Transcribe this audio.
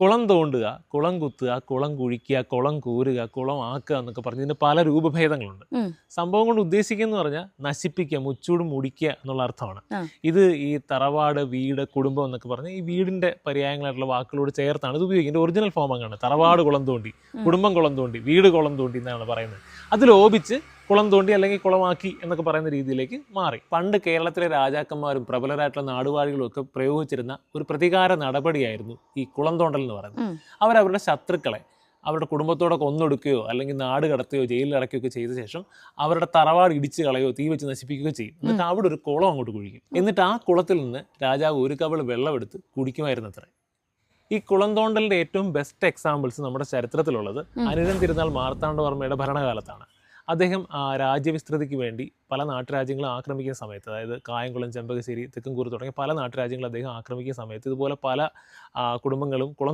കുളം തോണ്ടുക കുളം കുത്തുക കുളം കുഴിക്കുക കുളം കൂരുക കുളം ആക്കുക എന്നൊക്കെ പറഞ്ഞ് ഇതിന് പല രൂപഭേദങ്ങളുണ്ട്. സംഭവം കൊണ്ട് ഉദ്ദേശിക്കുന്നത് പറഞ്ഞാൽ നശിപ്പിക്കുക മുച്ചൂട് മുടിക്കുക എന്നുള്ള അർത്ഥമാണ്. ഇത് ഈ തറവാട് വീട് കുടുംബം എന്നൊക്കെ പറഞ്ഞ് ഈ വീടിന്റെ പര്യായങ്ങളായിട്ടുള്ള വാക്കുകളോട് ചേർത്താണ് ഇത് ഉപയോഗിക്കുന്നത്. ഒറിജിനൽ ഫോം അങ്ങാണ്. തറവാട് കുളം തോണ്ടി കുടുംബം കുളം തോണ്ടി വീട് കുളം തോണ്ടി എന്നാണ് പറയുന്നത്. അത് ലോപിച്ച് കുളം തോണ്ടി അല്ലെങ്കിൽ കുളമാക്കി എന്നൊക്കെ പറയുന്ന രീതിയിലേക്ക് മാറി. പണ്ട് കേരളത്തിലെ രാജാക്കന്മാരും പ്രബലരായിട്ടുള്ള നാടുവാഴികളും ഒക്കെ പ്രയോഗിച്ചിരുന്ന ഒരു പ്രതികാര നടപടിയായിരുന്നു ഈ കുളം തോണ്ടൽ എന്ന് പറയുന്നത്. അവരവരുടെ ശത്രുക്കളെ അവരുടെ കുടുംബത്തോടെ കൊന്നൊടുക്കുകയോ അല്ലെങ്കിൽ നാട് കടത്തുകയോ ജയിലിൽ അടയ്ക്കുകയോ ചെയ്ത ശേഷം അവരുടെ തറവാട് ഇടിച്ച് കളയോ തീ വെച്ച് നശിപ്പിക്കുകയോ ചെയ്യും. എന്നിട്ട് അവിടെ ഒരു കുളം അങ്ങോട്ട് കുഴിക്കും. എന്നിട്ട് ആ കുളത്തിൽ നിന്ന് രാജാവ് ഒരു കവൾ വെള്ളമെടുത്ത് കുടിക്കുമായിരുന്നു അത്രേ ഈ കുളം തോണ്ടലിന്റെ ഏറ്റവും ബെസ്റ്റ് എക്സാമ്പിൾസ് നമ്മുടെ ചരിത്രത്തിലുള്ളത് അനിരം തിരുനാൾ മാർത്താണ്ഡവർമ്മയുടെ ഭരണകാലത്താണ്. അദ്ദേഹം രാജ്യവിസ്തൃതിക്ക് വേണ്ടി പല നാട്ടുരാജ്യങ്ങളും ആക്രമിക്കുന്ന സമയത്ത് അതായത് കായംകുളം ചെമ്പകശ്ശേരി തെക്കുംകൂർ തുടങ്ങിയ പല നാട്ടുരാജ്യങ്ങളും അദ്ദേഹം ആക്രമിക്കുന്ന സമയത്ത് ഇതുപോലെ പല കുടുംബങ്ങളും കുളം